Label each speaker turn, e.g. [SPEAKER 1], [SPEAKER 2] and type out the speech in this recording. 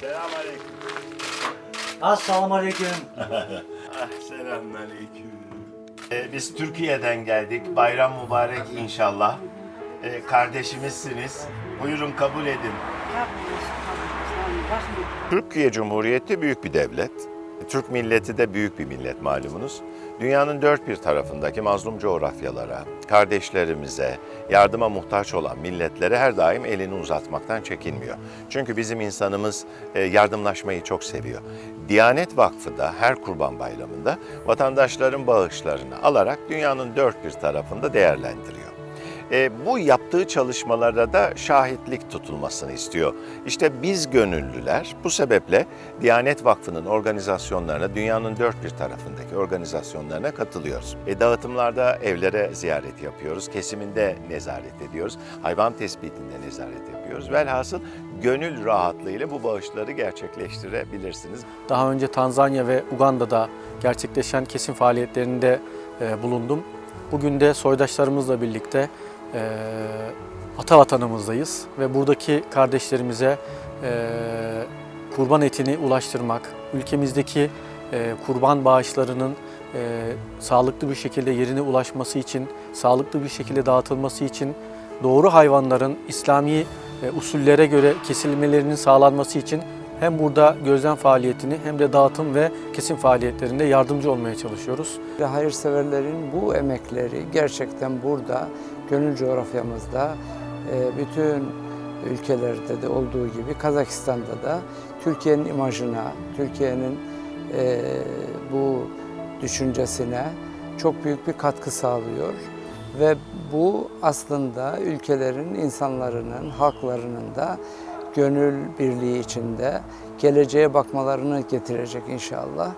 [SPEAKER 1] Selamünaleyküm.
[SPEAKER 2] Assalamu aleyküm.
[SPEAKER 1] Ah, selamünaleyküm. Ee, biz Türkiye'den geldik. Bayram mübarek inşallah. Ee, kardeşimizsiniz. Buyurun kabul edin. Türkiye Cumhuriyeti büyük bir devlet. Türk milleti de büyük bir millet malumunuz. Dünyanın dört bir tarafındaki mazlum coğrafyalara, kardeşlerimize, yardıma muhtaç olan milletlere her daim elini uzatmaktan çekinmiyor. Çünkü bizim insanımız e, yardımlaşmayı çok seviyor. Diyanet Vakfı da her kurban bayramında vatandaşların bağışlarını alarak dünyanın dört bir tarafında değerlendiriyor. E, bu yaptığı çalışmalara da şahitlik tutulmasını istiyor. İşte biz gönüllüler bu sebeple Diyanet Vakfı'nın organizasyonlarına, dünyanın dört bir tarafındaki organizasyonlarına katılıyoruz. E, dağıtımlarda evlere ziyaret yapıyoruz, kesiminde nezaret ediyoruz, hayvan tespitinde nezaret yapıyoruz. Velhasıl gönül rahatlığıyla bu bağışları gerçekleştirebilirsiniz.
[SPEAKER 3] Daha önce Tanzanya ve Uganda'da gerçekleşen kesim faaliyetlerinde e, bulundum. Bugün de soydaşlarımızla birlikte e, ata vatanımızdayız ve buradaki kardeşlerimize e, kurban etini ulaştırmak, ülkemizdeki e, kurban bağışlarının e, sağlıklı bir şekilde yerine ulaşması için, sağlıklı bir şekilde dağıtılması için doğru hayvanların İslami e, usullere göre kesilmelerinin sağlanması için hem burada gözlem faaliyetini hem de dağıtım ve kesim faaliyetlerinde yardımcı olmaya çalışıyoruz.
[SPEAKER 4] Ve hayırseverlerin bu emekleri gerçekten burada, gönül coğrafyamızda, e, bütün ülkelerde de olduğu gibi Kazakistan'da da Türkiye'nin imajına, Türkiye'nin e, bu düşüncesine çok büyük bir katkı sağlıyor. Ve bu aslında ülkelerin, insanların, halklarının da gönül birliği içinde geleceğe bakmalarını getirecek inşallah.